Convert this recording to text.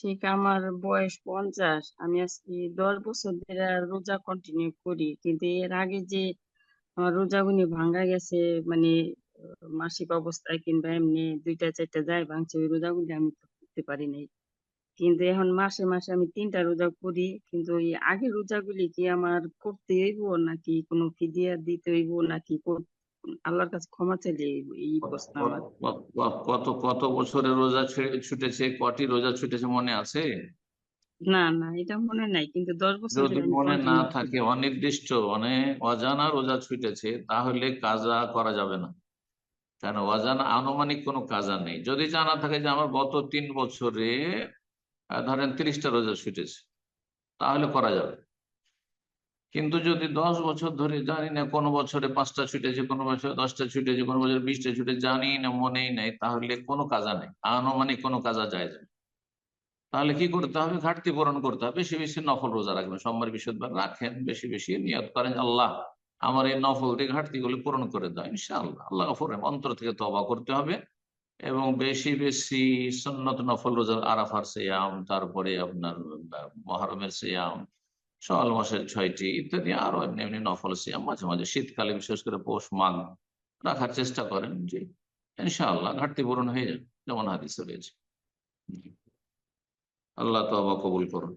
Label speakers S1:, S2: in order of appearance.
S1: ঠিক আমার বয়স পঞ্চাশ। আমি আজকে দশ বছর ধরে রোজা কন্টিনিউ করি। কিন্তু এর আগে যে আমার রোজাগুনি ভাঙ্গা গেছে মানে মাসিক অবস্থায় কিংবা এমনি দুইটা, চারটা যায় ভাঙছে, ওই রোজাগুলি আমি করতে পারি নাই। কিন্তু এখন মাসে মাসে আমি তিনটা রোজা করি। কিন্তু এই আগের রোজাগুলি কি আমার করতে হইব নাকি কোনো ফিদিয়া দিতে হইব নাকি আল্লাহর কাছে ক্ষমা চাইলে এই প্রশ্ন আমার।
S2: কত কত বছরের রোজা ছুটেছে কটি রোজা ছুটেছে মনে আছে?
S1: না না এটা মনে নাই কিন্তু দশ বছর
S2: যদি মনে না থাকে অনির্দিষ্ট মানে অজানা রোজা ছুটেছে তাহলে কাজা করা যাবে না। কেন? অজানা আনুমানিক কোনো কাজা নেই। যদি জানা থাকে যে আমার গত তিন বছরে ধরেন তিরিশটা রোজা ছুটেছে তাহলে করা যাবে। কিন্তু যদি দশ বছর ধরে জানি না কোনো বছরে পাঁচটা ছুটেছে কোনো বছরে দশটা ছুটেছে কোনো বছরে বিশটা ছুটে, জানি না, মনেই নেই, তাহলে কোনো কাজা নেই, আনুমানিক কোনো কাজা যায় না। তাহলে কি করতে হবে? ঘাটতি পূরণ করতে হবে, বেশি বেশি নফল রোজা রাখবেন। সোমবার বৃহস্পতিবার রাখেন, বেশি বেশি নিয়ত করেন, আল্লাহ আমার এই নফল দিয়ে ঘাটতি গুলো পূরণ করে দাও, ইনশাআল্লাহ। আল্লাহ অন্তর থেকে তবা করতে হবে এবং বেশি বেশি সন্নত নফল রোজা আরাফার সিয়াম, তারপরে আপনার মহরমের সিয়াম সওয়াল মাসের ছয়টি ইত্যাদি আরও এমনি এমনি নফল সিয়াম মাঝে মাঝে শীতকালে বিশেষ করে পৌষ মাঘ রাখার চেষ্টা করেন যে ইনশাআল্লাহ ঘাটতি পূরণ হয়ে যাবে, যেমন হাদিসে রয়েছে। আল্লাহ তো কবুল করুন।